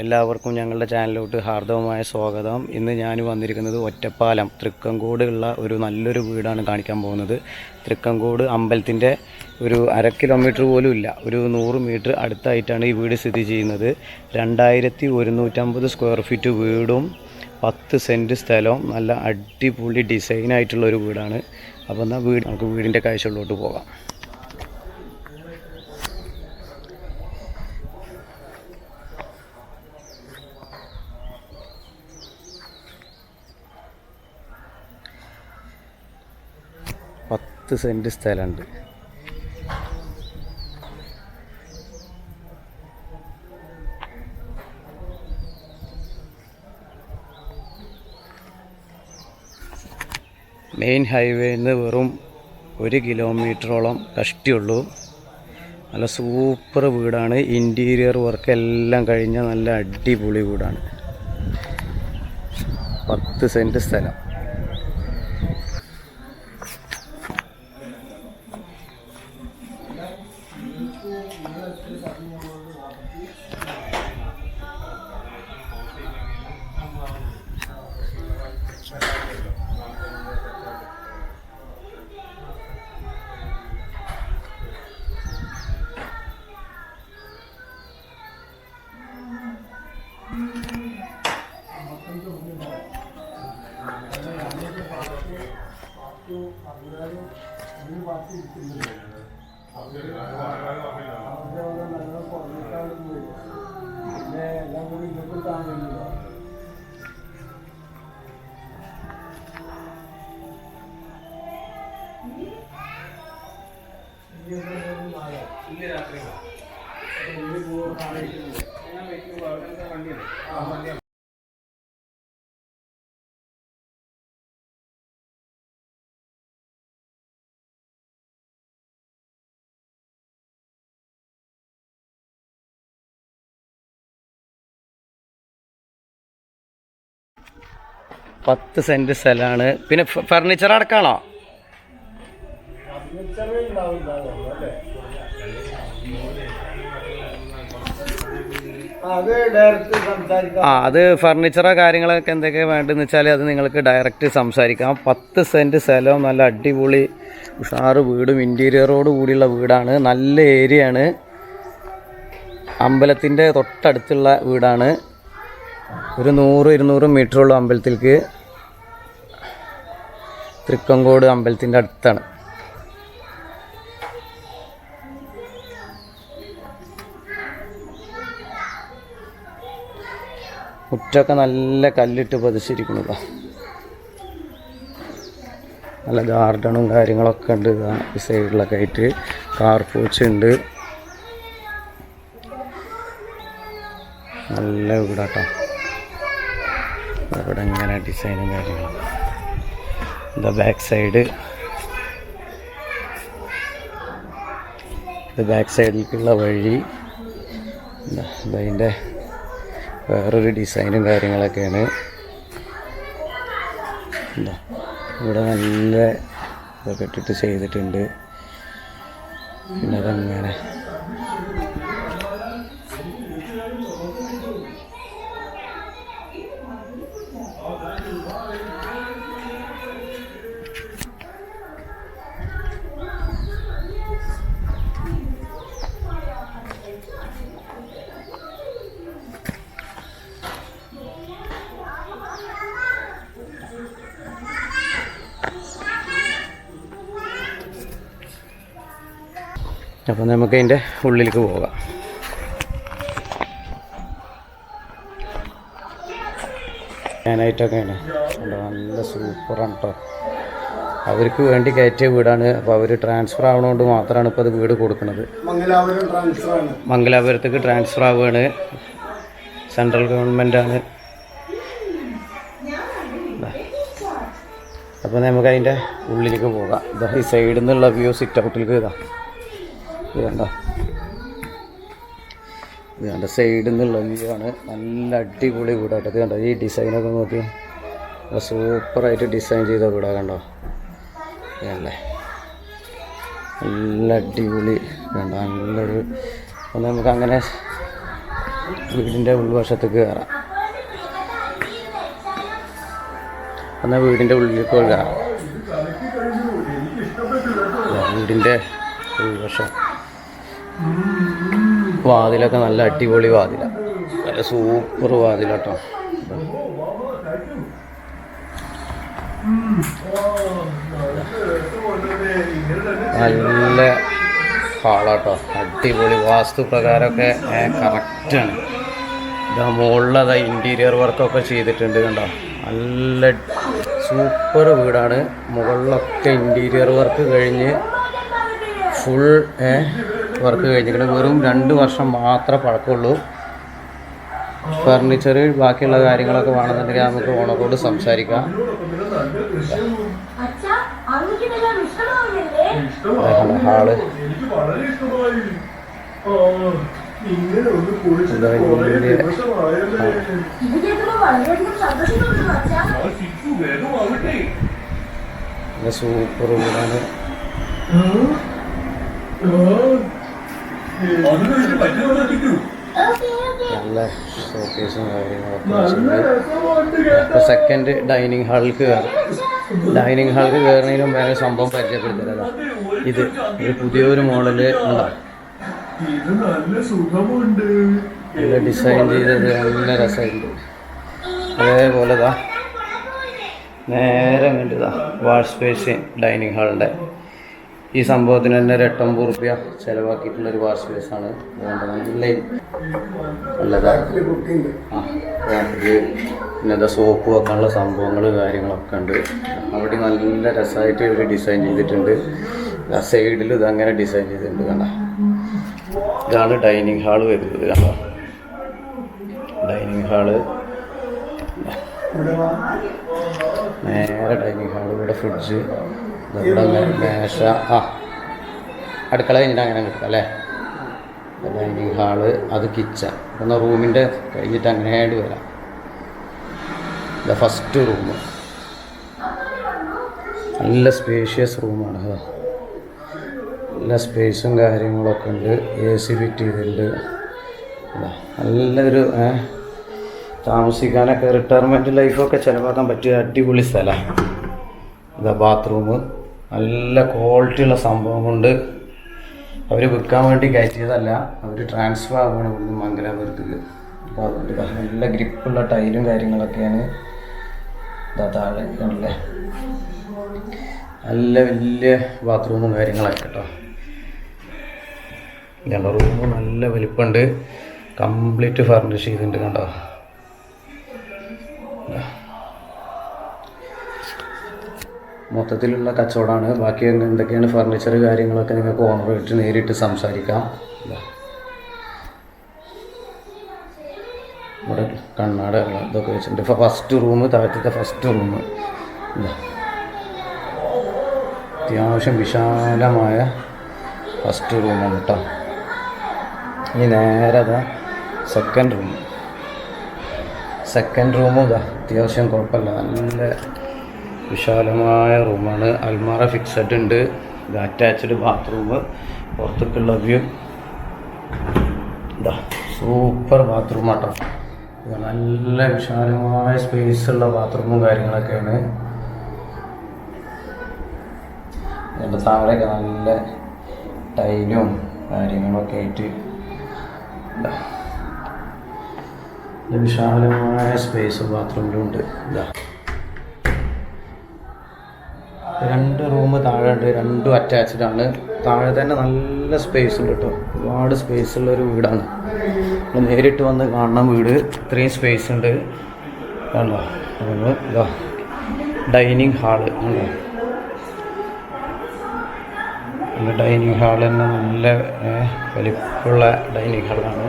എല്ലാവർക്കും ഞങ്ങളുടെ ചാനലിലോട്ട് ഹാർദവമായ സ്വാഗതം. ഇന്ന് ഞാൻ വന്നിരിക്കുന്നത് ഒറ്റപ്പാലം. തൃക്കങ്കോട് ഉള്ള ഒരു നല്ലൊരു വീടാണ് കാണിക്കാൻ പോകുന്നത്. തൃക്കങ്കോട് അമ്പലത്തിന്റെ ഒരു അര കിലോമീറ്റർ പോലും ഇല്ല. ഒരു നൂറ് മീറ്റർ അടുത്തായിട്ടാണ് ഈ വീട് സ്ഥിതി ചെയ്യുന്നത്. രണ്ടായിരത്തി ഒരുന്നൂറ്റമ്പത് സ്ക്വയർ ഫീറ്റ് വീടും പത്ത് സെന്റ് സ്ഥലവും നല്ല അടിപൊളി ഡിസൈനായിട്ടുള്ള ഒരു വീടാണ്. അപ്പോൾ എന്നാൽ വീട് നമുക്ക് വീടിന്റെ കാഴ്ചകളിലോട്ട് പോകാം. പത്ത് സെന്റ് സ്ഥലമുണ്ട്. മെയിൻ ഹൈവേയിൽ നിന്ന് വെറും ഒരു കിലോമീറ്ററോളം കഷ്ടിയുള്ളൂ. നല്ല സൂപ്പർ വീടാണ്. ഇന്റീരിയർ വർക്ക് എല്ലാം കഴിഞ്ഞ നല്ല അടിപൊളി വീടാണ്. പത്ത് സെന്റ് സ്ഥലം. പത്ത് സെന്റ് സ്ഥലമാണ് പിന്നെ ഫർണിച്ചർ സംസാരിക്കാം. ആ അത് ഫർണിച്ചറോ കാര്യങ്ങളൊക്കെ എന്തൊക്കെയാണ് വേണ്ടതെന്ന് വെച്ചാൽ അത് നിങ്ങൾക്ക് ഡയറക്റ്റ് സംസാരിക്കാം. പത്ത് സെന്റ് സ്ഥലവും നല്ല അടിപൊളി ഉഷാറ് വീടും ഇന്റീരിയറോട് കൂടിയുള്ള വീടാണ്. നല്ല ഏരിയയാണ്. അമ്പലത്തിന്റെ തൊട്ടടുത്തുള്ള വീടാണ്. ഒരു നൂറ് ഇരുന്നൂറ് മീറ്ററുള്ള അമ്പലത്തിലേക്ക് തൃക്കങ്കോട് അമ്പലത്തിന്റെ അടുത്താണ്. മുറ്റൊക്കെ നല്ല കല്ലിട്ട് പതിച്ചിരിക്കണതാ നല്ല ഗാർഡനും കാര്യങ്ങളൊക്കെ ഉണ്ട് ഈ സൈഡിലൊക്കെ ആയിട്ട്. കാർ പൂച്ച ഉണ്ട്. നല്ല വീടാട്ടോ. ഇവിടെ ഇങ്ങനെ ഡിസൈനും കാര്യങ്ങളും. ദ ബാക്ക് സൈഡ് ഇത് ബാക്ക് സൈഡിലേക്കുള്ള വഴി. അതിന്റെ വേറൊരു ഡിസൈനും കാര്യങ്ങളൊക്കെയാണ്. ഇവിടെ നല്ല ഇതൊക്കെ ഇട്ടിട്ട് ചെയ്തിട്ടുണ്ട്. പിന്നെ അതങ്ങനെ അപ്പോൾ നമുക്ക് അതിന്റെ ഉള്ളിലേക്ക് പോകാം. ഞാനായിട്ടൊക്കെയാണ്. നല്ല സൂപ്പറാണ് കേട്ടോ അവർക്ക് വേണ്ടി കയറ്റിയ വീടാണ്. അപ്പോൾ അവർ ട്രാൻസ്ഫർ ആവണോണ്ട് മാത്രമാണ് ഇപ്പോൾ അത് വീട് കൊടുക്കുന്നത്. മംഗലാപുരത്തേക്ക് ട്രാൻസ്ഫർ ആവുകയാണ് സെൻട്രൽ ഗവൺമെന്റാണ് അപ്പോൾ നമുക്ക് അതിന്റെ ഉള്ളിലേക്ക് പോകാം. ഇതാ ഈ സൈഡിൽ നിന്നുള്ള വ്യൂ സിറ്റ് ഔട്ടിലേക്ക് ഇതാ. ഇത് കണ്ട സൈഡിൽ നിന്നുള്ള വ്യൂ ആണ്. നല്ല അടിപൊളി വീടാട്ടോ ഇത് കണ്ടോ? ഈ ഡിസൈനൊക്കെ നോക്കി. സൂപ്പറായിട്ട് ഡിസൈൻ ചെയ്ത വീടാ കണ്ടോ? അല്ലേ നല്ല അടിപൊളി. കണ്ടോ? നല്ലൊരു ഒന്ന് നമുക്ക് അങ്ങനെ വീടിന്റെ ഉൾവശത്തേക്ക് കയറാം. എന്നാൽ വീടിന്റെ ഉള്ളിലേക്ക് കയറാം. വീടിന്റെ ഉൾവശം. വാതിലൊക്കെ നല്ല അടിപൊളി വാതില. നല്ല സൂപ്പർ വാതിലാട്ടോ നല്ല ഹാളാട്ടോ അടിപൊളി വാസ്തു പ്രകാരമൊക്കെ കറക്റ്റാണ് ഇതാ മുകളിലത് ഇന്റീരിയർ വർക്കൊക്കെ ചെയ്തിട്ടുണ്ട് കണ്ടോ? നല്ല സൂപ്പർ വീടാണ്. മുകളിലൊക്കെ ഇന്റീരിയർ വർക്ക് കഴിഞ്ഞ് ഫുൾ വർക്ക് കഴിഞ്ഞിട്ട് വെറും രണ്ട് വർഷം മാത്രമേ പഴക്കമുള്ളൂ. ഫർണിച്ചർ ബാക്കിയുള്ള കാര്യങ്ങളൊക്കെ വേണമെന്നുണ്ടെങ്കിൽ നമുക്ക് ഓണറോട് സംസാരിക്കാം. ഹാൾ. സൂപ്പർ വീടാണ് സെക്കൻഡ് ഡൈനിങ് ഹാളിലേക്ക് കയറും. ഡൈനിങ് ഹാളിലേക്ക് കയറുന്നതിന് മുമ്പ് സംഭവം പരിചയപ്പെടുത്തരുത് ഇത് ഒരു പുതിയൊരു മോഡൽ നല്ല ഡിസൈൻ ചെയ്തത് നല്ല രസമുണ്ട് അതേപോലെ ഇതാ നേരെ കണ്ടതാ വാഷ് സ്പേസ് ഡൈനിങ് ഹാളിന്റെ ഈ സംഭവത്തിന് തന്നെ ഒരു എട്ടൊമ്പത് റുപ്യ ചിലവാക്കിയിട്ടുള്ള ഒരു വാഷ് ബേസാണ് ആണ്. അതുകൊണ്ട് നല്ല നല്ലതാ ആ ഇത് പിന്നെ എന്താ സോപ്പ് വെക്കാനുള്ള സംഭവങ്ങൾ കാര്യങ്ങളൊക്കെ ഉണ്ട്. അവിടെ നല്ല രസമായിട്ട് ഒരു ഡിസൈൻ ചെയ്തിട്ടുണ്ട്. ആ സൈഡിൽ അങ്ങനെ ഡിസൈൻ ചെയ്തിട്ടുണ്ട് കണ്ട. ഇതാണ് ഡൈനിങ് ഹാൾ വരുന്നത് കണ്ട. ഡൈനിങ് ഹാൾ നേരെ ഡൈനിങ് ഹാൾ ഇവിടെ ഫ്രിഡ്ജ് മേശ. ആ. അടുക്കള കഴിഞ്ഞിട്ട് അങ്ങനെ കിട്ടും അല്ലേ? ഡൈനിങ് ഹാൾ അത് കിച്ചൺ എന്നാൽ റൂമിന്റെ കഴിഞ്ഞിട്ട് അങ്ങനെ ആയിട്ട് വരാം. ഇത് ഫസ്റ്റ് റൂം നല്ല സ്പേഷ്യസ് റൂമാണ് നല്ല സ്പേസും കാര്യങ്ങളൊക്കെ ഉണ്ട്. എ സി ഫിറ്റ് ചെയ്തിട്ടുണ്ട്. നല്ലൊരു താമസിക്കാനൊക്കെ റിട്ടയർമെന്റ് ലൈഫൊക്കെ ചിലവാക്കാൻ പറ്റിയ അടിപൊളി സ്ഥലമാണ് ഇതാ ബാത്റൂം നല്ല ക്വാളിറ്റിയുള്ള സംഭവം കൊണ്ട് അവർ വിൽക്കാൻ വേണ്ടി കയറ്റിയതല്ല. അവർ ട്രാൻസ്ഫർ ആവുകയാണ് ഇവിടുന്ന് മംഗലാപുരത്തേക്ക്. അപ്പോൾ അതുകൊണ്ട് നല്ല ഗ്രിപ്പുള്ള ടൈലും കാര്യങ്ങളൊക്കെയാണ് ഇതാ താഴെ കണ്ടല്ലേ നല്ല വലിയ ബാത്റൂമും കാര്യങ്ങളൊക്കെ കേട്ടോ ഞങ്ങളുടെ റൂം നല്ല വലിപ്പമുണ്ട് കംപ്ലീറ്റ് ഫർണിഷ് ചെയ്തിട്ടുണ്ട് കണ്ടോ? മൊത്തത്തിലുള്ള കച്ചവടമാണ്. ബാക്കി എന്തൊക്കെയാണ് ഫർണിച്ചർ കാര്യങ്ങളൊക്കെ നിങ്ങൾക്ക് ഓണറായിട്ട് നേരിട്ട് സംസാരിക്കാം. ഇവിടെ കണ്ണാടകൾ ഇതൊക്കെ വെച്ചിട്ടുണ്ട്. ഫസ്റ്റ് റൂം താഴത്തെ ഫസ്റ്റ് റൂം അത്യാവശ്യം വിശാലമായ ഫസ്റ്റ് റൂമാണ് കേട്ടോ ഇനി നേരെ അതാ സെക്കൻഡ് റൂം സെക്കൻഡ് റൂമും ഇതാ അത്യാവശ്യം കുഴപ്പമില്ല. നല്ല വിശാലമായ റൂമാണ്. അൽമാറ ഫിക്സഡ് ഉണ്ട്. ഇത് അറ്റാച്ച്ഡ് ബാത്റൂം പുറത്തേക്കുള്ള വ്യൂ ഇതാ സൂപ്പർ ബാത്റൂം ആട്ടോ. നല്ല വിശാലമായ സ്പേസ് ഉള്ള ബാത്റൂമും കാര്യങ്ങളൊക്കെയാണ്. അതിന്റെ താഴെയൊക്കെ നല്ല ടൈലും കാര്യങ്ങളൊക്കെ ആയിട്ട്. വിശാലമായ സ്പേസ് ബാത്റൂമിലും ഉണ്ട്. ഇതാ. രണ്ട് റൂം താഴെ ഉണ്ട് രണ്ടും അറ്റാച്ച്ഡ് ആണ്. താഴെ തന്നെ നല്ല സ്പേസ് ഉണ്ട് കേട്ടോ ഒരുപാട് സ്പേസ് ഉള്ള ഒരു വീടാണ്. നേരിട്ട് വന്ന് കാണണം വീട് ഇത്രയും സ്പേസ് ഉണ്ട്. കണ്ടോ? ഇതാ ഡൈനിങ് ഹാൾ നല്ല ഡൈനിങ് ഹാൾ തന്നെ നല്ല വലിപ്പമുള്ള ഡൈനിങ് ഹാളാണ്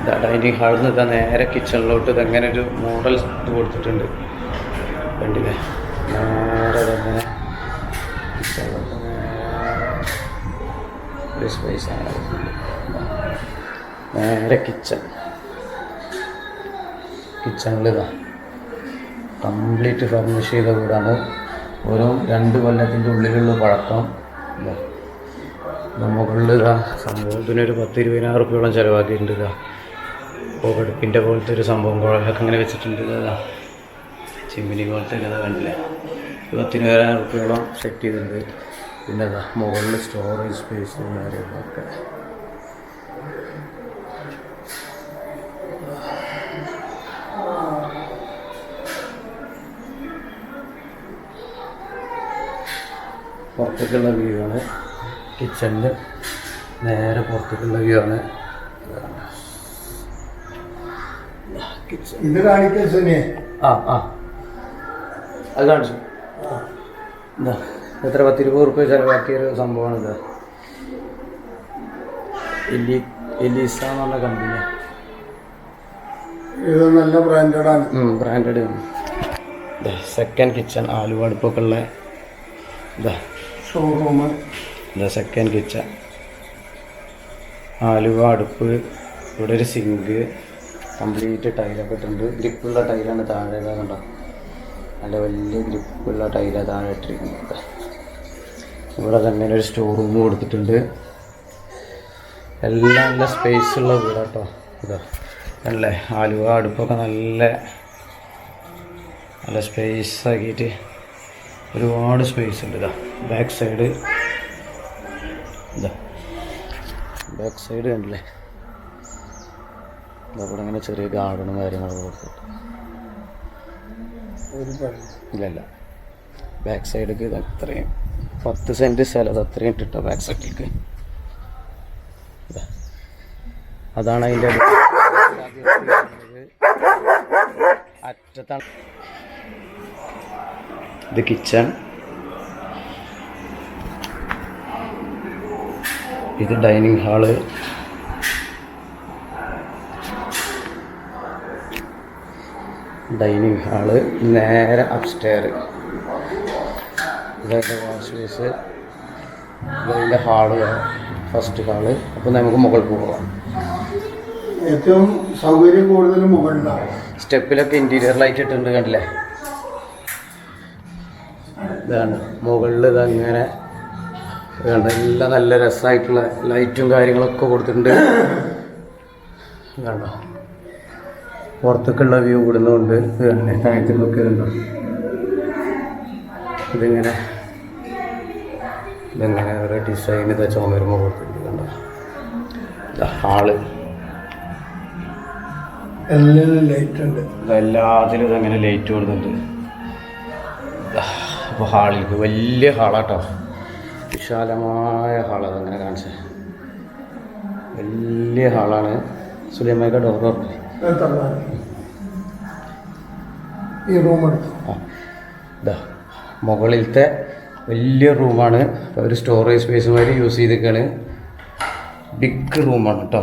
ഇതാ ഡൈനിങ് ഹാളിൽ നിന്ന് ഇതാ നേരെ കിച്ചണിലോട്ട് ഇതങ്ങനെ ഒരു മോഡൽ ഇത് കൊടുത്തിട്ടുണ്ട്. കണ്ടില്ലേ? നേരെ കിച്ചൺ. കിച്ചണിലിതാ കംപ്ലീറ്റ് ഫർണിഷ് ചെയ്ത വീടാണ്. ഒരു രണ്ട് കൊല്ലത്തിന്റെ ഉള്ളിലുള്ള പഴക്കം. സംഭവത്തിന് മുകളിൽ ഇതാ സംഭവം. ഇതിനൊരു പത്ത് ഇരുപതിനായിരം റുപ്യോളം ചിലവാക്കിയിട്ടുണ്ട് ഇതാ. പുകടുപ്പിന്റെ പോലത്തെ ഒരു സംഭവം കുഴലൊക്കെ ഇങ്ങനെ വെച്ചിട്ടുണ്ട് ഇതാ. ചിമ്മിനി പോലത്തെ ഒരു ഇതാ കണ്ടില്ലേ? ഒരു പത്തിരുപതിനായിരം റുപ്യോളം സെറ്റ് ചെയ്തിട്ടുണ്ട്. പിന്നെ ഇതാ മുകളിൽ സ്റ്റോറേജ് സ്പേസ് കാര്യങ്ങളൊക്കെ. പുറത്തേക്കുള്ള വ്യൂ ആണ് കിച്ചണിൽ നേരെ പുറത്തേക്കുള്ള വ്യൂ ആണ് ഇത് കാണിക്കാൻ ആ ആ. അത് കാണിച്ചു. എന്താ എത്ര? പത്തിരുപത് റുപ്യ ചിലവാക്കിയൊരു സംഭവമാണിത്. എലി എലീസ എന്ന് പറഞ്ഞ കമ്പനി ഇത് നല്ല ബ്രാൻഡഡാണ് ബ്രാൻഡഡ് സെക്കൻഡ് കിച്ചൺ ആലുവ അടുപ്പൊക്കെ ഉള്ള ഇതാ ഷോറൂം ദ സെക്കൻഡ് കിച്ചൺ ആലുവ അടുപ്പ്. ഇവിടെ ഒരു സിങ്ക് കംപ്ലീറ്റ് ടൈലൊക്കെ ഇട്ടിട്ടുണ്ട്. ഗ്രിപ്പുള്ള ടൈലാണ് താഴെ കണ്ടോ? നല്ല വലിയ ഗ്രിപ്പുള്ള ടൈലാണ് താഴെ ഇട്ടിരിക്കുന്നത്. ഇവിടെ തന്നെ ഒരു സ്റ്റോർ റൂം കൊടുത്തിട്ടുണ്ട്. എല്ലാം നല്ല സ്പേസ് ഉള്ള വീടാട്ടോ. ഇതാ. അല്ലേ ആലുവ അടുപ്പൊക്കെ നല്ല നല്ല സ്പേസ് ആക്കിയിട്ട് ഒരുപാട് സ്പേസ് ഉണ്ട്. ഇതാ ബാക്ക് സൈഡ് ഇതാ ബാക്ക് സൈഡ് കണ്ടില്ലേ? അവിടെ ഇങ്ങനെ ചെറിയ ഗാർഡനും കാര്യങ്ങളൊക്കെ കൊടുത്തിട്ട്. ഇല്ലല്ല ബാക്ക് സൈഡിലേക്ക് ഇത് അത്രയും പത്ത് സെന്റ് സ്ഥലം അത് അത്രയും ഇട്ടിട്ടോ ബാക്ക് സൈഡിലേക്ക്. അതാണ് അതിന്റെ അറ്റത്താണ്. ഇത് കിച്ചൺ. ഇത് ഡൈനിങ് ഹാൾ. Dining hall. നേരെ അപ്സ്റ്റെയർ ഇതായിട്ട് വാഷ് ബേസ്. ഇതിന്റെ ഹാൾ. First hall. അപ്പോൾ നമുക്ക് മുകളിൽ പോകാം ഏറ്റവും സൗകര്യം കൂടുതൽ മുകളിലാണ് സ്റ്റെപ്പിലൊക്കെ ഇന്റീരിയർ ലൈറ്റ് ഇട്ടിട്ടുണ്ട് കണ്ടില്ലേ? ഇതാണ്. മുകളിൽ ഇതങ്ങനെ ഇതുണ്ട് എല്ലാം നല്ല രസമായിട്ടുള്ള ലൈറ്റും കാര്യങ്ങളൊക്കെ കൊടുത്തിട്ടുണ്ട്. കണ്ടോ പുറത്തേക്കുള്ള വ്യൂ ഇവിടുന്നുണ്ട് താഴത്തേക്കൊക്കെ ഉണ്ടോ ഇതിങ്ങനെ ഇതെങ്ങനെ ഒരു ഡിസൈൻ ഇതാ ചുമരുമ്പോൾ കൊടുത്തിട്ടുണ്ട് കണ്ടോ? ഇതാ ഹാൾ. എല്ലാം ലൈറ്റ് ഉണ്ട്. എല്ലാത്തിലും ഇതങ്ങനെ ലൈറ്റ് കൊടുക്കുന്നുണ്ട് അപ്പോൾ ഇത് വലിയ ഹാളാട്ടോ. വിശാലമായ ഹാളാണ് അങ്ങനെ കാണിച്ചത് വലിയ ഹാളാണ്. സുലൈമായിക്ക ഡോർ ഈ റൂം എടുത്തു? ആ ഇതാ മുകളിലത്തെ വലിയ റൂമാണ് ഒരു സ്റ്റോറേജ് സ്പേസ് സ്പേസുമായിട്ട് യൂസ് ചെയ്തിരിക്കുകയാണ് ബിഗ് റൂമാണ് കേട്ടോ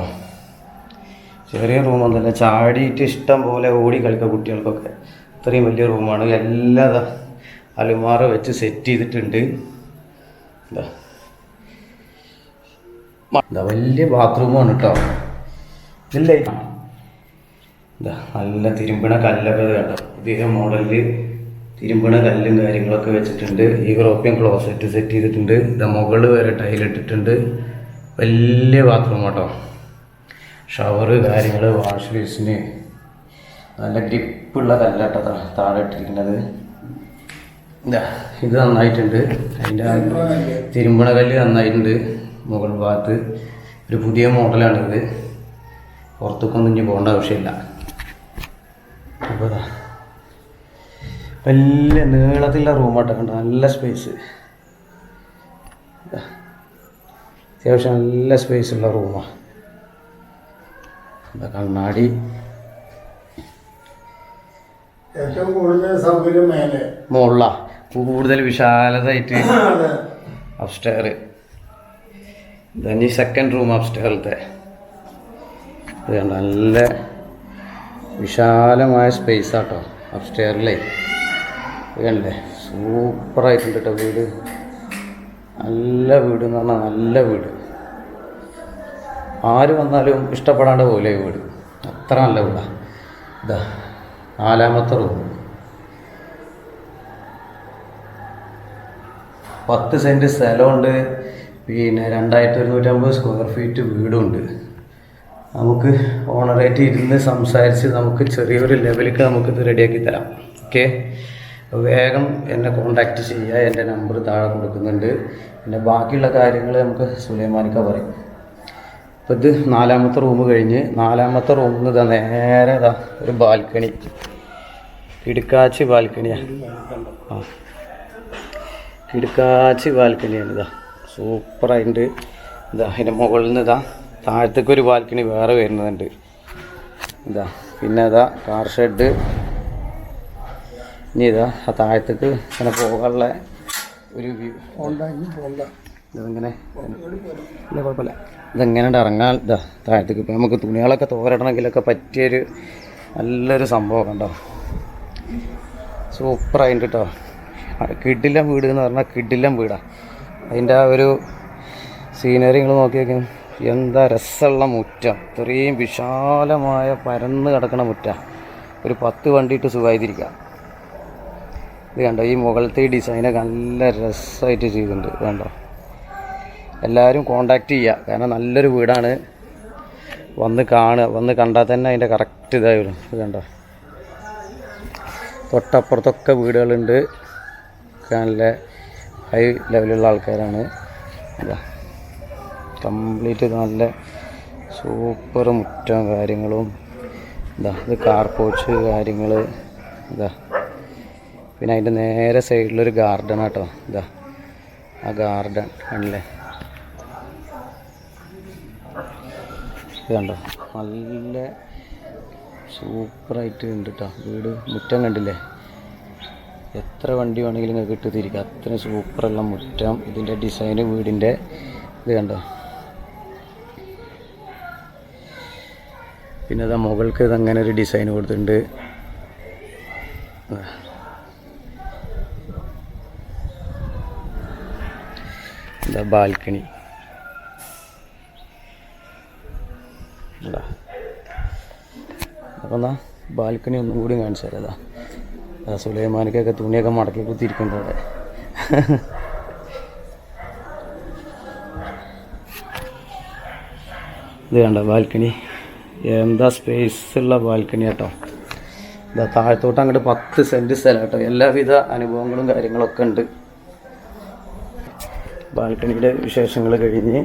ചെറിയ റൂമൊന്നുമല്ല ചാടിയിട്ട് ഇഷ്ടം പോലെ ഓടി കളിക്കുക കുട്ടികൾക്കൊക്കെ. ഇത്രയും വലിയ റൂമാണ് എല്ലാ അലുമാറ വെച്ച് സെറ്റ് ചെയ്തിട്ടുണ്ട്. എന്താ വലിയ ബാത്റൂമാണ് കേട്ടോ ഇല്ലേ? ഇതാ നല്ല തിരുമ്പണ കല്ലൊക്കെ കേട്ടോ പുതിയ മോഡലിൽ തിരുമ്പണ കല്ലും കാര്യങ്ങളൊക്കെ വെച്ചിട്ടുണ്ട്. ഈ യൂറോപ്യൻ ക്ലോസറ്റ് സെറ്റ് ചെയ്തിട്ടുണ്ട്. ഇതാ മുകളിൽ വരെ ടൈലിട്ടിട്ടുണ്ട് വലിയ ബാത്റൂം കേട്ടോ ഷവറ് കാര്യങ്ങൾ വാഷ് ബേസിന് നല്ല ഗ്രിപ്പുള്ള കല്ലാട്ടോ താഴെ ഇട്ടിരിക്കുന്നത്. ഇതാ ഇത് നന്നായിട്ടുണ്ട്. അതിന്റെ തിരുമ്പണ കല്ല് നന്നായിട്ടുണ്ട് മുകൾ ഭാഗത്ത്. ഒരു പുതിയ മോഡലാണിത്. പുറത്തേക്കൊന്നും ഇനി പോകേണ്ട ആവശ്യമില്ല. അപ്പോൾ വലിയ നീളത്തിലുള്ള റൂമാട്ടോ കണ്ടോ? നല്ല സ്പേസ് അത്യാവശ്യം നല്ല സ്പേസ് ഉള്ള റൂമാണ് കണ്ണാടി. ഏറ്റവും കൂടുതൽ സൗകര്യം മേലെ. മുകളിലാ. കൂടുതൽ വിശാലതായിട്ട് അപ്സ്റ്റെയർ ഇതഞ്ഞി സെക്കൻഡ് റൂം അപ്സ്റ്റെയറിലത്തെ ഇത് കണ്ടോ നല്ല വിശാലമായ സ്പേസ് ആട്ടോ അപ്സ്റ്റെയറിലേ ഇത് കണ്ടില്ലേ സൂപ്പറായിട്ടുണ്ട് കേട്ടോ വീട്. നല്ല വീട് എന്ന് പറഞ്ഞാൽ നല്ല വീട്. ആര് വന്നാലും ഇഷ്ടപ്പെടാണ്ട് പോലെ വീട്? അത്ര നല്ല വീടാ. ഇതാ നാലാമത്തെ റൂം പത്ത് സെന്റ് സ്ഥലമുണ്ട്. പിന്നെ രണ്ടായിരത്തി ഒരുന്നൂറ്റമ്പത് സ്ക്വയർ ഫീറ്റ് വീടുണ്ട്. നമുക്ക് ഓണറായിട്ട് ഇരുന്ന് സംസാരിച്ച് നമുക്ക് ചെറിയൊരു ലെവലിലേക്ക് നമുക്കിത് റെഡിയാക്കി തരാം. ഓക്കെ വേഗം എന്നെ കോണ്ടാക്റ്റ് ചെയ്യുക. എന്റെ നമ്പർ താഴെ കൊടുക്കുന്നുണ്ട്. പിന്നെ ബാക്കിയുള്ള കാര്യങ്ങൾ നമുക്ക് സുലൈമാനിക്ക പറയും. അപ്പോൾ ഇത് നാലാമത്തെ റൂം കഴിഞ്ഞ് നാലാമത്തെ റൂമിൽ ഇതാ നേരെ ഇതാ ഒരു ബാൽക്കണി ഇടുക്കാച്ചി ബാൽക്കണിയാണ് ആ. കിടക്കാച്ചി ബാൽക്കണിയാണ് ഇതാ. സൂപ്പറായിട്ട് ഇതാ അതിന്റെ മുകളിൽ നിന്ന് ഇതാ താഴത്തേക്ക് ഒരു ബാൽക്കണി വേറെ വരുന്നുണ്ട്. ഇതാ പിന്നെ ഇതാ കാർ ഷെഡ് ഇനി ഇതാ ആ താഴത്തേക്ക് ഇങ്ങനെ പോകാനുള്ള ഒരു വ്യൂ ഇതിങ്ങനെ? ഇല്ല കുഴപ്പമില്ല. ഇതെങ്ങനെ ഇറങ്ങാൻ? ഇതാ താഴത്തേക്ക് ഇപ്പം നമുക്ക് തുണികളൊക്കെ തോരടണമെങ്കിലൊക്കെ പറ്റിയൊരു നല്ലൊരു സംഭവം കണ്ടോ? സൂപ്പറായിട്ട് കേട്ടോ കിഡിലം വീട് എന്ന് പറഞ്ഞാൽ കിഡിലം വീടാണ് അതിന്റെ ആ ഒരു സീനറി നിങ്ങൾ നോക്കിയേക്കും. എന്താ രസമുള്ള മുറ്റം. ഇത്രയും വിശാലമായ പരന്ന് കിടക്കുന്ന മുറ്റം. ഒരു പത്ത് വണ്ടിയിട്ട് സുഖമായിരിക്കാം ഇത് കണ്ടോ? ഈ മുകളിലത്തെ ഡിസൈനൊക്കെ നല്ല രസമായിട്ട് ചെയ്തിട്ടുണ്ട്. കണ്ടോ? എല്ലാവരും കോണ്ടാക്റ്റ് ചെയ്യുക കാരണം നല്ലൊരു വീടാണ്. വന്ന് കാണുക. വന്ന് കണ്ടാൽ തന്നെ അതിന്റെ കറക്റ്റ് ഇതായി വരും. ഇത് കണ്ടോ? തൊട്ടപ്പുറത്തൊക്കെ വീടുകളുണ്ട്. ഒക്കെ നല്ല ഹൈ ലെവലുള്ള ആൾക്കാരാണ്. കംപ്ലീറ്റ് നല്ല സൂപ്പർ മുറ്റം കാര്യങ്ങളും. ഇതാ ഇത് കാർ പോച്ച് കാര്യങ്ങൾ ഇതാ. പിന്നെ അതിന്റെ നേരെ സൈഡിലൊരു ഗാർഡൻ ആട്ടോ. ഇതാ. ആ ഗാർഡൻ ആണല്ലേ കണ്ടോ? നല്ല സൂപ്പറായിട്ട് ഉണ്ട് കേട്ടോ വീട് മുറ്റം കണ്ടില്ലേ? എത്ര വണ്ടി വേണമെങ്കിലും നിങ്ങൾക്ക് ഇട്ട് തിരിക്കാം. അത്രയും സൂപ്പറുള്ള മുറ്റം ഇതിന്റെ ഡിസൈന് വീടിന്റെ ഇത് കണ്ടോ? പിന്നെ ഇതാ മുകൾക്ക് അങ്ങനെ ഒരു ഡിസൈൻ കൊടുത്തിട്ടുണ്ട്. ഇതാ ബാൽക്കണി. അപ്പോൾ എന്നാ ബാൽക്കണി ഒന്നും കൂടി കാണിച്ചു തരാം സുലൈമാനിക്കൊക്കെ തുണിയൊക്കെ മടക്കി കുത്തിയിരിക്കുന്നുണ്ട് അവിടെ. ഇത് കണ്ട ബാൽക്കണി. എന്താ സ്പേസ് ഉള്ള ബാൽക്കണി കേട്ടോ. ഇതാ താഴത്തോട്ട് അങ്ങോട്ട് പത്ത് സെന്റ് സ്ഥലം കേട്ടോ. എല്ലാവിധ അനുഭവങ്ങളും കാര്യങ്ങളൊക്കെ ഉണ്ട്. ബാൽക്കണിയുടെ വിശേഷങ്ങൾ കഴിഞ്ഞ്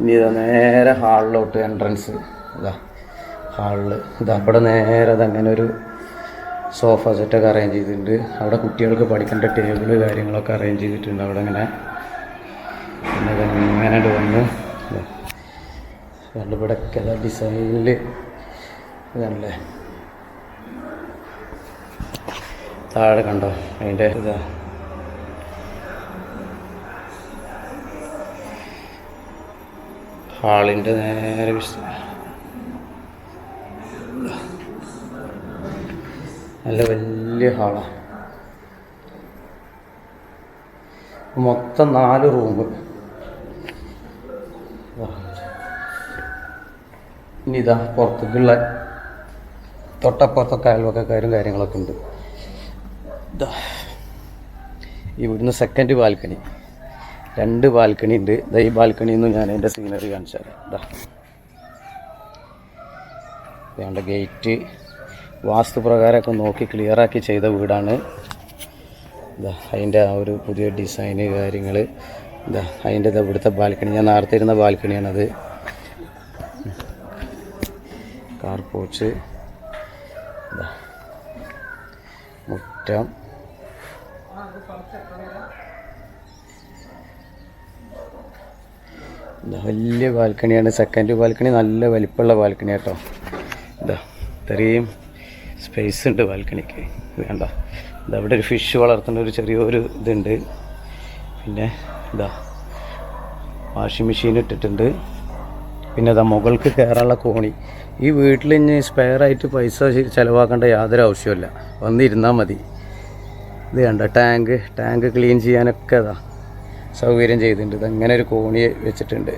ഇനി ഇതാ നേരെ ഹാളിലോട്ട് എൻട്രൻസ് ഇതാ ഹാളിൽ ഇതാ അവിടെ നേരെ അതങ്ങനെ ഒരു സോഫ സെറ്റൊക്കെ അറേഞ്ച് ചെയ്തിട്ടുണ്ട്. അവിടെ കുട്ടികൾക്ക് പഠിക്കേണ്ട ടേബിൾ കാര്യങ്ങളൊക്കെ അറേഞ്ച് ചെയ്തിട്ടുണ്ട്. അവിടെ ഇങ്ങനെ പിന്നെ അതങ്ങനെ വന്ന്. കണ്ട് ഇവിടെ കല ഡിസൈനിൽ ഇതാണല്ലേ? താഴെ കണ്ടോ? അതിന്റെ ഇതാ. ഹാളിന്റെ നേരെ വിശ- നല്ല വലിയ ഹാളാണ് മൊത്തം നാല് റൂം. ഇനി ഇതാ പുറത്തേക്കുള്ള തൊട്ടപ്പുറത്തൊക്കെ അയൽവക്കക്കാരും കാര്യങ്ങളൊക്കെ ഉണ്ട്. ഇതാ. ഇവിടുന്ന് സെക്കൻഡ് ബാൽക്കണി രണ്ട് ബാൽക്കണി ഉണ്ട്. ഇതാ ഈ ബാൽക്കണിയിൽ നിന്ന് ഞാൻ എന്റെ സീനറി കാണിച്ചു തരാം ഇതാ. വേണ്ട ഗേറ്റ് വാസ്തുപ്രകാരമൊക്കെ നോക്കി ക്ലിയറാക്കി ചെയ്ത വീടാണ്. അതിന്റെ ആ ഒരു പുതിയ ഡിസൈന് കാര്യങ്ങൾ ഇതാ അതിന്റെ ഇവിടുത്തെ ബാൽക്കണി ഞാൻ നേരത്തെ ഇരുന്ന ബാൽക്കണിയാണത് കാർ പോച്ച് മുറ്റം. വലിയ ബാൽക്കണിയാണ് സെക്കൻഡ് ബാൽക്കണി നല്ല വലിപ്പമുള്ള ബാൽക്കണി കേട്ടോ ഇതാ ഇത്രയും സ്പേസ് ഉണ്ട് ബാൽക്കണിക്ക്. വേണ്ട. ഇതവിടെ ഒരു ഫിഷ് വളർത്തുന്ന ഒരു ചെറിയൊരു ഇതുണ്ട്. പിന്നെ ഇതാ വാഷിംഗ് മെഷീൻ ഇട്ടിട്ടുണ്ട്. പിന്നെ അതാ മുകൾക്ക് കയറാനുള്ള കോണി. ഈ വീട്ടിൽ ഇനി സ്പെയർ ആയിട്ട് പൈസ ചിലവാക്കേണ്ട യാതൊരു ആവശ്യമില്ല വന്നിരുന്നാൽ മതി. ഇത് കണ്ട ടാങ്ക് ടാങ്ക് ക്ലീൻ ചെയ്യാനൊക്കെ അതാ സൗകര്യം ചെയ്തിട്ടുണ്ട്. ഇതങ്ങനെ ഒരു കോണി വെച്ചിട്ടുണ്ട്.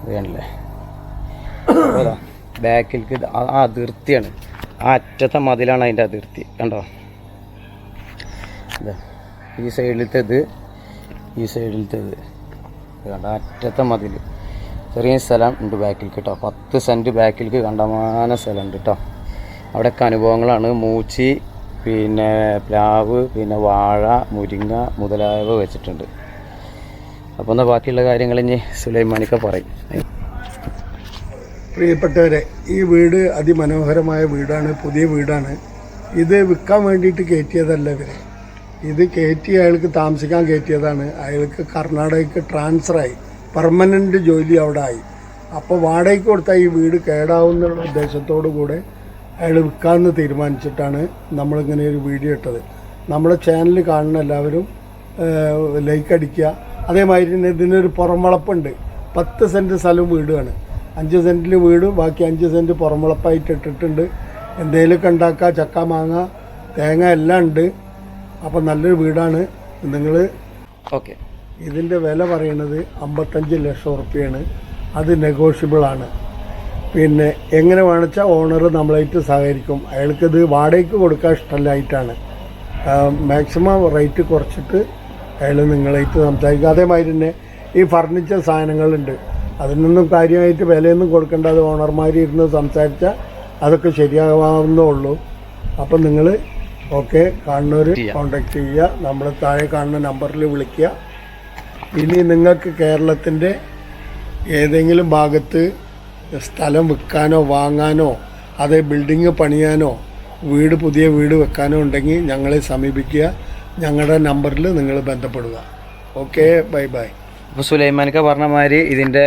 ഇത് വേണല്ലേ ആ ആ അതിർത്തിയാണ്. ആ അറ്റത്തെ മതിലാണ് അതിന്റെ അതിർത്തി കണ്ടോ? ഈ സൈഡിലത്തേത് ഈ സൈഡിലത്തേത് കണ്ടോ? അറ്റത്തെ മതിൽ. ചെറിയ സ്ഥലം ഉണ്ട് ബാക്കിൽ കേട്ടോ. പത്ത് സെന്റ് ബാക്കിലേക്ക് കണ്ടമാന സ്ഥലമുണ്ട് കേട്ടോ. അവിടെയൊക്കെ അനുഭവങ്ങളാണ്. മൂച്ചി പിന്നെ പ്ലാവ് പിന്നെ വാഴ മുരിങ്ങ മുതലായവ വെച്ചിട്ടുണ്ട്. അപ്പോൾ എന്നാൽ ബാക്കിയുള്ള കാര്യങ്ങൾ ഇനി സുലൈമാനിക്ക പറയും. പ്രിയപ്പെട്ടവരെ ഈ വീട് അതിമനോഹരമായ വീടാണ് പുതിയ വീടാണ്. ഇത് വിൽക്കാൻ വേണ്ടിയിട്ട് കയറ്റിയതല്ല ഇവരെ. ഇത് കയറ്റി അയാൾക്ക് താമസിക്കാൻ കയറ്റിയതാണ്. അയാൾക്ക് കർണാടകയ്ക്ക് ട്രാൻസ്ഫറായി. പെർമനന്റ് ജോലി അവിടെ ആയി അപ്പോൾ വാടകയ്ക്ക് കൊടുത്താൽ ഈ വീട് കേടാവുന്നുള്ള ഉദ്ദേശത്തോടു കൂടെ അയാൾ വിൽക്കാമെന്ന് തീരുമാനിച്ചിട്ടാണ് നമ്മളിങ്ങനെ ഒരു വീഡിയോ ഇട്ടത്. നമ്മുടെ ചാനൽ കാണുന്ന എല്ലാവരും ലൈക്ക് അടിക്കുക. അതേമാതിരി തന്നെ ഇതിനൊരു പുറംവളപ്പുണ്ട് പത്ത് സെന്റ് സ്ഥലവും വീടുമാണ്. അഞ്ച് സെന്റിൽ വീടും ബാക്കി അഞ്ച് സെന്റ് പുറമുളപ്പായിട്ട് ഇട്ടിട്ടുണ്ട്. എന്തെങ്കിലുമൊക്കെ ഉണ്ടാക്കുക ചക്ക മാങ്ങ തേങ്ങ എല്ലാം ഉണ്ട്. അപ്പം നല്ലൊരു വീടാണ്. നിങ്ങൾ ഓക്കെ. ഇതിന്റെ വില പറയുന്നത് അമ്പത്തഞ്ച് ലക്ഷം ഉറുപ്പ്യാണ്. അത് നെഗോഷ്യബിളാണ് പിന്നെ എങ്ങനെ വേണമെച്ചാൽ ഓണർ നമ്മളായിട്ട് സഹകരിക്കും. അയാൾക്കിത് വാടകയ്ക്ക് കൊടുക്കാൻ ഇഷ്ടമല്ലായിട്ടാണ്. മാക്സിമം റേറ്റ് കുറച്ചിട്ട് അയാൾ നിങ്ങളായിട്ട് സംസാരിക്കും. അതേമാതിരി തന്നെ ഈ ഫർണിച്ചർ സാധനങ്ങളുണ്ട്. അതിനൊന്നും കാര്യമായിട്ട് വിലയൊന്നും കൊടുക്കേണ്ട. അത് ഓണർമാർ ഇരുന്ന് സംസാരിച്ചാൽ അതൊക്കെ ശരിയാവാവുന്നേ ഉള്ളൂ. അപ്പം നിങ്ങൾ ഓക്കെ കാണുന്നവർ കോണ്ടാക്ട് ചെയ്യുക. നമ്മൾ താഴെ കാണുന്ന നമ്പറിൽ വിളിക്കുക. ഇനി നിങ്ങൾക്ക് കേരളത്തിന്റെ ഏതെങ്കിലും ഭാഗത്ത് സ്ഥലം വിൽക്കാനോ വാങ്ങാനോ അതേ ബിൽഡിങ് പണിയാനോ വീട് പുതിയ വീട് വെക്കാനോ ഉണ്ടെങ്കിൽ ഞങ്ങളെ സമീപിക്കുക. ഞങ്ങളുടെ നമ്പറിൽ നിങ്ങൾ ബന്ധപ്പെടുക. ഓക്കെ ബൈ ബൈ അപ്പോൾ സുലൈമാനൊക്കെ പറഞ്ഞ മാതിരി ഇതിന്റെ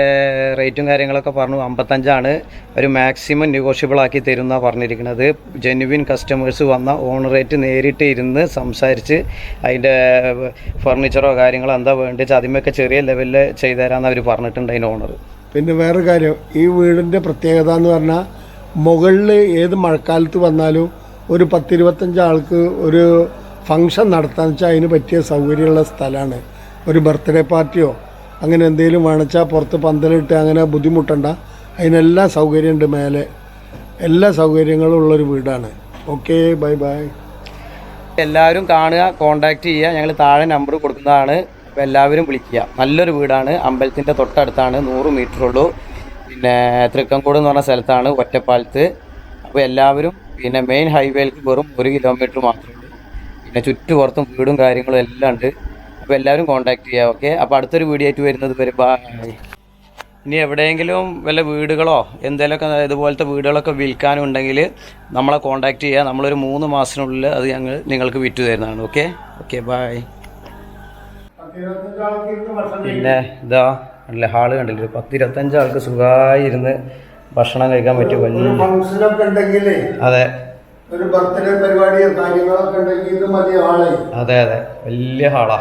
റേറ്റും കാര്യങ്ങളൊക്കെ പറഞ്ഞു. അമ്പത്തഞ്ചാണ്. ഒരു മാക്സിമം നെഗോഷ്യബിൾ ആക്കി തരുന്ന പറഞ്ഞിരിക്കുന്നത്. ജെന്യുവിൻ കസ്റ്റമേഴ്സ് വന്ന ഓൺ റേറ്റ് നേരിട്ട് ഇരുന്ന് സംസാരിച്ച് അതിന്റെ ഫർണിച്ചറോ കാര്യങ്ങളോ എന്താ വേണ്ടിച്ച് അതിമൊക്കെ ചെറിയ ലെവലിൽ ചെയ്തു അവർ പറഞ്ഞിട്ടുണ്ട് അതിന് ഓണർ പിന്നെ വേറെ കാര്യം ഈ വീടിന്റെ പ്രത്യേകത എന്ന് പറഞ്ഞാൽ മുകളിൽ ഏത് മഴക്കാലത്ത് വന്നാലും ഒരു പത്തിരുപത്തഞ്ച് ആൾക്ക് ഒരു ഫങ്ഷൻ നടത്താന്ന് വെച്ചാൽ അതിന് പറ്റിയ സൗകര്യമുള്ള സ്ഥലമാണ് ഒരു ബർത്ത്ഡേ പാർട്ടിയോ അങ്ങനെ എന്തെങ്കിലും വേണച്ചാൽ പുറത്ത് പന്തലിട്ട് അങ്ങനെ ബുദ്ധിമുട്ടണ്ട. അതിനെല്ലാം സൗകര്യമുണ്ട് മേലെ. എല്ലാ സൗകര്യങ്ങളും ഉള്ളൊരു വീടാണ്. Okay bye bye. എല്ലാവരും കാണുക കോണ്ടാക്ട് ചെയ്യുക. ഞങ്ങൾ താഴെ നമ്പർ കൊടുക്കുന്നതാണ്. അപ്പോൾ എല്ലാവരും വിളിക്കുക. നല്ലൊരു വീടാണ്. അമ്പലത്തിന്റെ തൊട്ടടുത്താണ്. നൂറ് മീറ്റർ ഉള്ളൂ. പിന്നെ തൃക്കംകോട് എന്ന് പറഞ്ഞ സ്ഥലത്താണ് ഒറ്റപ്പാലത്ത്. അപ്പോൾ എല്ലാവരും പിന്നെ മെയിൻ ഹൈവേയിലേക്ക് വെറും ഒരു കിലോമീറ്റർ മാത്രമേ ഉള്ളൂ. പിന്നെ ചുറ്റുപുറത്തും വീടും കാര്യങ്ങളും എല്ലാം ഉണ്ട്. അപ്പോൾ എല്ലാവരും കോണ്ടാക്ട് ചെയ്യുക ഓക്കെ അപ്പോൾ അടുത്തൊരു വീഡിയോ ആയിട്ട് വരുന്നത് വരെ ബായ് ഇനി എവിടെയെങ്കിലും വല്ല വീടുകളോ എന്തെങ്കിലുമൊക്കെ ഇതുപോലത്തെ വീടുകളൊക്കെ വിൽക്കാനുണ്ടെങ്കിൽ നമ്മളെ കോൺടാക്റ്റ് ചെയ്യുക നമ്മളൊരു മൂന്ന് മാസത്തിനുള്ളിൽ അത് ഞങ്ങൾ നിങ്ങൾക്ക് വിറ്റു തരുന്നതാണ് ഓക്കെ ഓക്കെ ബായ് പിന്നെ ഇതാ അല്ല ഹാൾ കണ്ടില്ല? ഒരു പത്ത് ഇരുപത്തഞ്ച് ആൾക്ക് സുഖമായി ഇരുന്ന് ഭക്ഷണം കഴിക്കാൻ പറ്റും വലിയ അതെ. ഒരു ബർത്ത്ഡേ പരിപാടിയോ കാര്യങ്ങളൊക്കെ ഉണ്ടെങ്കിൽ ഇത് മതി ആളെ അതെ അതെ. വലിയ ഹാളാ.